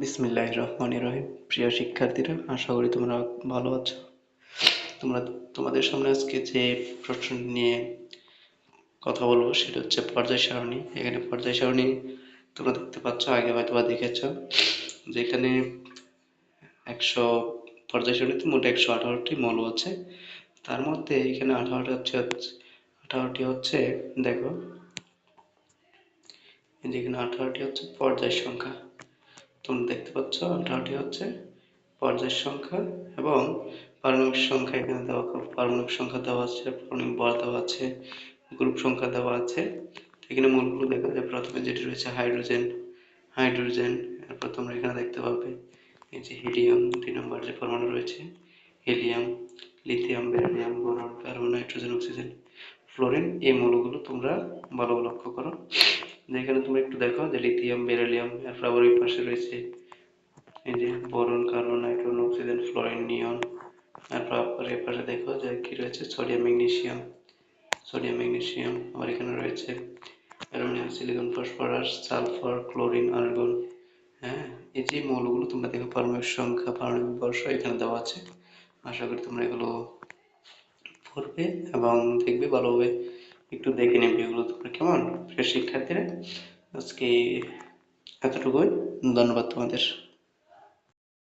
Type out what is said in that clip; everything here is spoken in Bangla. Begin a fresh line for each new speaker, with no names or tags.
বিসমিল্লাহ রহমান রহিম। প্রিয় শিক্ষার্থীরা, আশা করি তোমরা ভালো আছো। তোমরা, তোমাদের সামনে আজকে যে প্রশ্ন নিয়ে কথা বলব সেটা হচ্ছে পর্যায় সারণী। এখানে পর্যায় সারণী তোমরা দেখতে পাচ্ছ, আগে হয়তো বা দেখেছ, যেখানে একশো, পর্যায় সারণীতে মোট একশো আঠারোটি মৌল আছে। তার মধ্যে এখানে আঠারোটি হচ্ছে আঠারোটি হচ্ছে, দেখো যেখানে আঠারোটি হচ্ছে পর্যায় সংখ্যা। তোমরা দেখতে পাচ্ছ আঠারোটি হচ্ছে পর্যায়ের সংখ্যা এবং পারমাণবিক সংখ্যা এখানে দেওয়া পারমাণবিক সংখ্যা দেওয়া আছে, পারমাণবিক বল দেওয়া আছে, গ্রুপ সংখ্যা দেওয়া আছে। এখানে মূলগুলো দেখা যায়। প্রথমে যেটি রয়েছে, হাইড্রোজেন হাইড্রোজেন, এরপর তোমরা এখানে দেখতে পাবে এই যে হিলিয়াম, দুই নম্বর যে পরমাণু রয়েছে, helium, lithium beryllium boron, carbon, nitrogen, oxygen, fluorine, এই মৌলগুলো তোমরা ভালো লক্ষ্য করো। যেখানে তুমি একটু দেখো যে লিথিয়াম বেরিলিয়াম এরপর আবার ওই পাশে রয়েছে। এই যে boron carbon nitrogen oxygen fluorine neon তারপর আবার এই পাশে দেখো যে কি রয়েছে? সোডিয়াম ম্যাগনেসিয়াম সোডিয়াম ম্যাগনেসিয়াম আবার এখানে রয়েছে aluminium silicon phosphorus sulphur chlorine argon হ্যাঁ? এই যে মৌলগুলো তোমরা দেখো, পারমাণবিক সংখ্যা, পারমাণবিক বর্ষ এখানে দেওয়া আছে। আশা করি তোমরা এগুলো পড়বে এবং দেখবে ভালোভাবে একটু দেখে নেবে এগুলো তোমরা কেমন? শিক্ষার্থীরা। আজকে এতটুকুই। ধন্যবাদ তোমাদের।